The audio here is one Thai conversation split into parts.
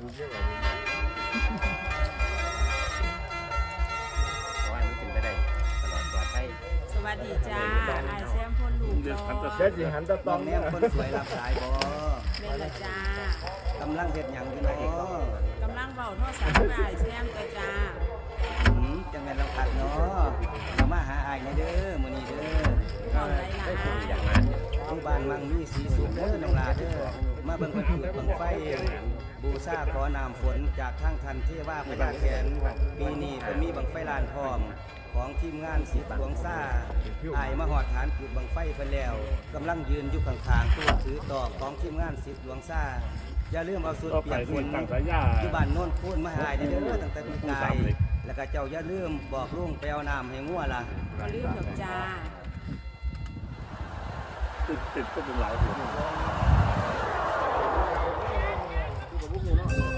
บุกเนี่ยแบบขอให้มันเป็นไปได้ตลอดปลอดภัยสวัสดีจ้าไอายแซมพ่นลูกรอเด็ดสิหันตะตน้อองงแนเนี่ยมคนสวยรับสายบ่เล่นละจ้ากำลังเฮ็ดหยังอยู่เนาะกำลังเบาโทรศัพท์กับไอายแซมตัวจ้าหืมจังได๋เราขัดเนาะเรามาหาอ้ายในเด้อมื้อนี้เด้อก่อนไรนะได้ผมอยากอ้ายมาผู้บ้านมังมีสีสุขเด้อน้องลาเด้อ มาเบิ่งเพิ่นจุดบังไฟ บูชาขอน้ำฝนจากทางทันเทว่าพญาแขนปีนี้เพิ่นมีบังไฟลานพร้อม ของทีมงานสิบหลวงซ่าอายมาหอดฐานจุดบังไฟเพิ่นแล้วกำลังยืนอยู่ข้างๆตัวถือตอกของทีมงานสิบหลวงซ่าอย่าลืมเอาสุดเปียกฝนที่บ้านโน่นพูนมาหายในเด้อตั้งแต่ปีกายแล้วก็เจ้าอย่าลืมบอกลุงไปเอาน้ำให้งัวล่ะก็ลืมดอกจ้าติดติดก็เป็นหลายหั วได้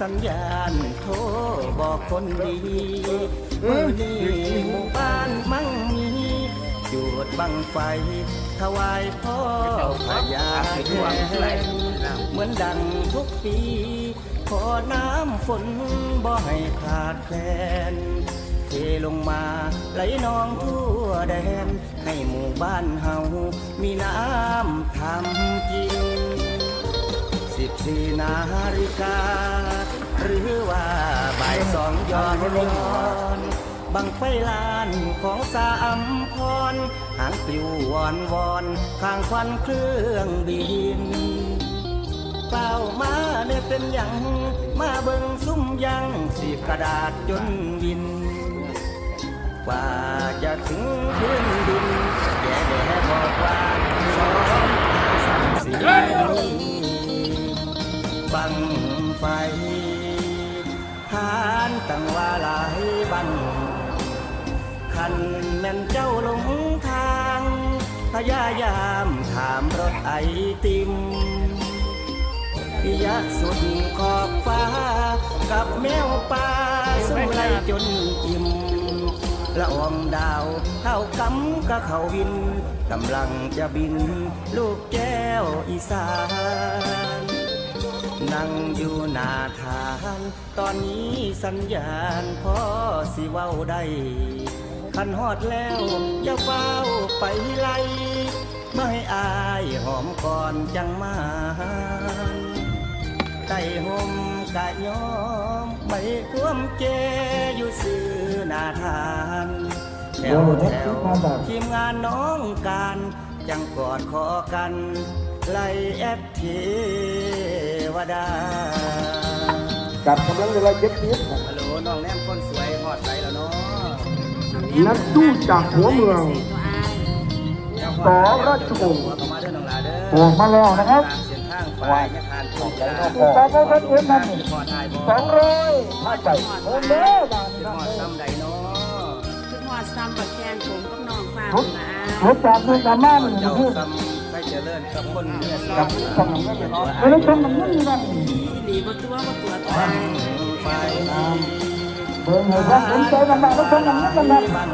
สัญญาณโทรบอกคนดีมือนี้หมู่บ้านมั่งมีจุดบังไฟถวายพ่อพญาแทนเหมือนดังทุกปี ขอน้ำฝนบ่ให้ขาดแคลนเทลงมาไหลนองทั่วแดน ให้หมู่บ้านเฮามีน้ำทำกิน สี่นาฬิกา หรือว่าบ่ายสองย้อนย้อนบังไฟลานของสามพรหางปลิววอนวอนข้างควันเครื่องบินเปล่ามาเนี่ยเป็นยังมาเบิ่งซุ่มยังสีกระดาษจนวิน กว่าจะถึงพื้นดินแกแดบอกว่าสองสามสี่ งไฟทานตั้งว่าหลายบังคันแม่นเจ้าหลงทางพยายามถามรถไอติมพิยะสุดขอบฟ้า กับแมวป่าสุ่มไลจนอิ่มละอองดาวเข้ากำกับเขาวิน กำลังจะบิน ลูกแก้วอีสาน นั่งอยู่หน้าทาน ตอนนี้สัญญาณพอสิเว้าได้คันฮอดแล้วอย่าเฝ้าไปไล่ไม่ให้อายหอมก่อนจังมาไต่ห่มกะยอมไม่ควมเจอยู่ซื้อหนาทานแถวแถวทีมงานน้องการจังกอดคอกัน ไล่แอดเทวดากับกำลังเวลาเย็บยิบฮัลโหลน้องแนมคนสวยหอดใสแล้วเนาะนักสู้จากหัวเมืองตัวอ้ายสอราชวงศ์หัวเข้ามาเด้อน้องหลาเด้อโอ้มาแล้วนะครับตามเส้นทางฝ่ายยะทานของยาถูกต้องครับเอ็มนั่นขอทายบ่สองร้อยห้าใจโอ้เด้อบานเป็นนะหอดซ้ำใดเนาะคือหอดซ้ำบักแคนผมกับน้องฟ้าทุกนะทุกจากมือกับม่านเจ้าคือซ้ำใครเจริญกับคนเมียกับซ้ำสมองไม่เนาะไม่ได้ชมมันไม่มีนั่นหลีบ่ตัวบ่ตัวตัวฟัอ้างยไฟเบิ่งให้ความสนใจมันมาแล้วชมมันไม่เป็นไรบัน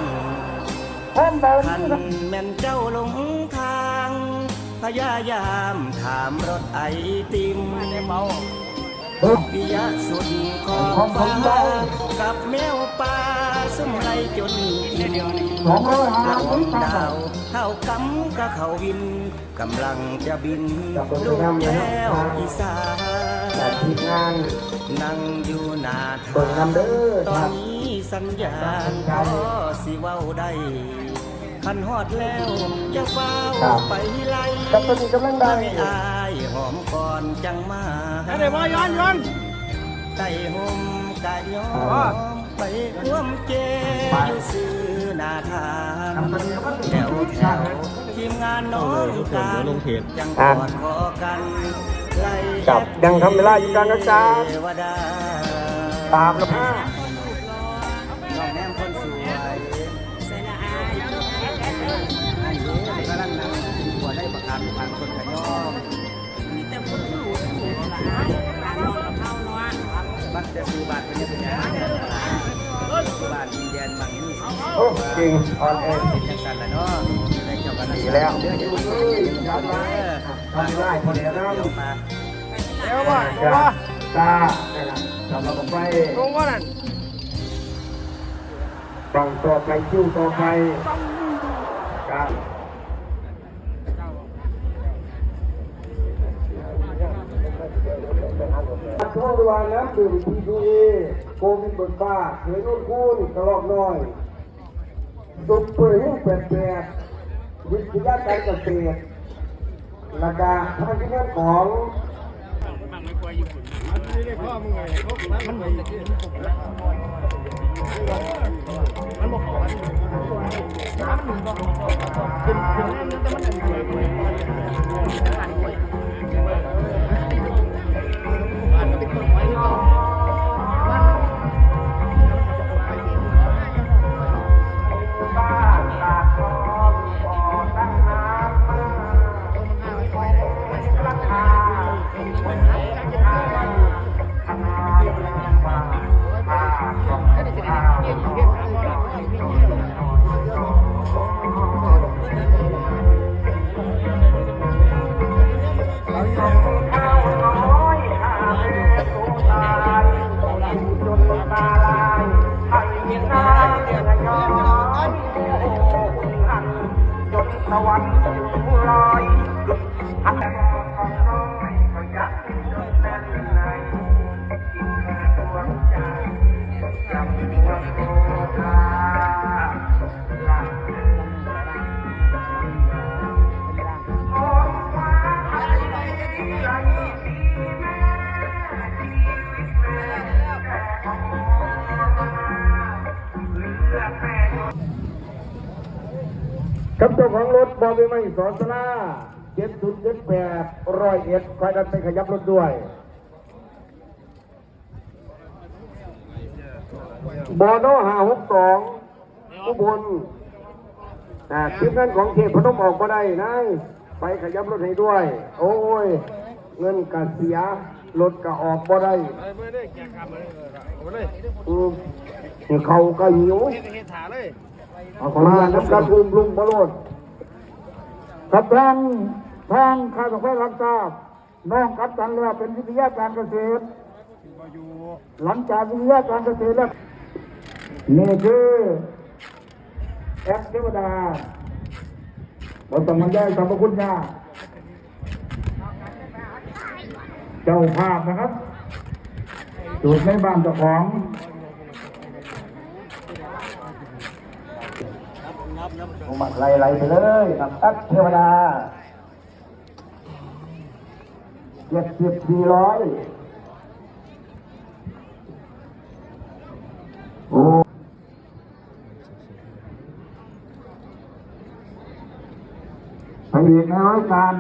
พร้อมเบาคันนี่นแม่นเจ้าลงทางพยายามถามรถไอติมเบิ่งปิยะสุดขอบฟ้ากับแมวป่าสมไล่จนอิ่มสองร้อยห้าละอสิงบดาว เท่ากำกับเขาวินกำลังจะบินลูกแก้วอีสาแต่นทีมงานนั่งอยู่หน้าเปิดทางนำเด้อตอครันบนี้สัญญาณพอสิเว้าได้คันฮอดแล้วอย่าเฝ้าไปไล่กับตัวนี้กำลังได้ไม่อายหอมก่อนจังมาอะไรวะย้อนย้อนไต่ห่มกะยอมไปร่วมเจอยู่ซื้อห นาทานแถวแถวทีมงานน้องการจังกอดคอกันจับยังทำเวลาอยู่กลางอากาศเทวดาตามแล้วสามคนลูกรอน้องแนมคนสวยใส่ละอายอันนี้กำลังนั่งกินหัวได้ประกาศทางคนขยอมมีแต่คนที่หูที่หูละอายปานนอนกับเฮาเนาะบัตรจะซื้อบาทเป็นยังไง บ้านดินแดนบางนี่โอ้เก่งออนแอร์เป็นจังสันละเนาะได้เจ้ากันดีแล้วเดี๋ยวจะมาทำได้พอดีนะเดี๋ยวมาเดี๋ยวว่าเดี๋ยวจ้าว่าจ้านะครับทำมาไปตรงว่านั่นบังต่อไปคิวต่อไปการ ช่วงเวลาน้ำดื่มทีดูเอโควิดเบิกฟ้าเสือนุ่นคูนกระรอกน้อยซุปเปอร์ฮิ้วแปดแปดวิทยาการเกษตรและการทางที่งานของกั one. บเจ้าของรถบอไปไม่สอนสลาเจ็ดศูนย์เจ็ดแปดร้อยเอ็ดคอยดันไปขยับรถด้วยบอนอหาหกสองอุบลอ่าคลิปนั้นของเทพพนมออกมาได้นะไปขยับรถให้ด้วย โอ้ย เงินกะเสียรถกะออกบ่ได้ไม่ได้แกะกรรมเลยเอาไปเลยอืมเขาก็หิว เฮ็ดเฮ็ดถาเลยเอาของมาน้ำกระพุมลุงบอลโลดกับทางทางข้าราชการรับทราบน้องกับตันแล้วเป็นวิทยาการเกษตร หลังจากวิทยาการเกษตรแล้วนี่คือแอปเทวดาบนต้องมาแย่สรรพคุณยาเจ้าภาพนะครับจุดในบ้านเจ้าของ ผมมัดไล่ๆไปเลยครับตักเทวดาเจ็ดสิบสี่ร้อยโอ้ไปอีกนะร้อยกัน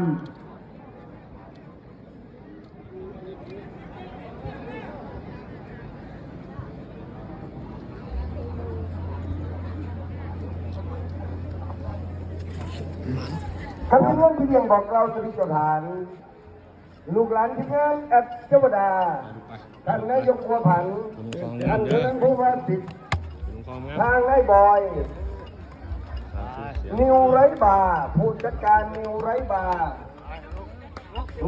รคำที่เรื่องที่เรียงบอกเราสริจฐาน ลูกหลานที่งานแอปเทวดาท่านนายกบัวผันท่านเรื่องผู้ว่าสิทธิ์ทางนายบอย นิวไรบาร์ผู้จัดการนิวไรบาร์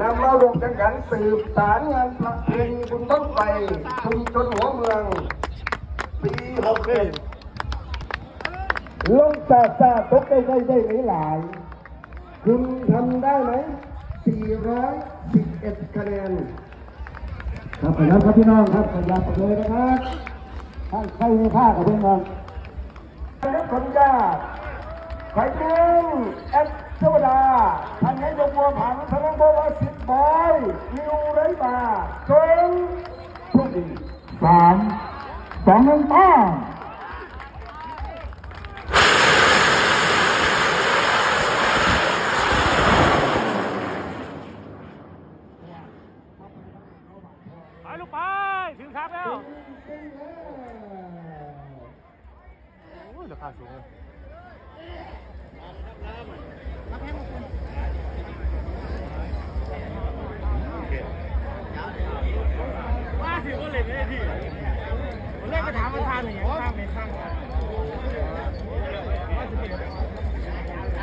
นำมาลงกันกันสืบสารงานประเพณีบุญบ้างไฟชุมชนหัวเมือง ปีหกเอ็ดลงซาซาตกได้ได้ได้หลายๆ คุณทำได้ไหม 411 คะแนน ครับขยับครับพี่น้องครับขยับเลยนะครับท่านใครมีค่ากับพี่น้องนักขนญาติใครจึงแอดเทวดาท่านนายกบัวผันท่านบอกว่าสิบบอยนิวไรบาจงทุกดีสามสองหนึ่งป้า ลูกไปถึงครับแล้วโอ้ย ราคาสูงเลยว่าสิว่าเล่นไม่ได้ที่เล่นก็ถามมันทานอย่างเงี้ยข้างในข้างว่าจะเป็นกับทางงาน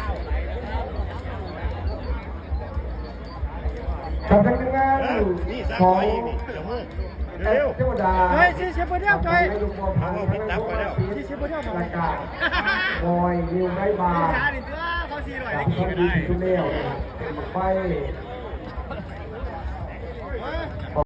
ของ เทวดาเฮ้ยชี้เชฟเดียวจอยลูกบัวพันธุ์ทั้งหมดที่เชฟเดียวรายการบอยนิวได้บาร์ชาดิตัวเขาซีหน่อยจากได้กี่ท่องก็ดีได้ทุเรียวไฟ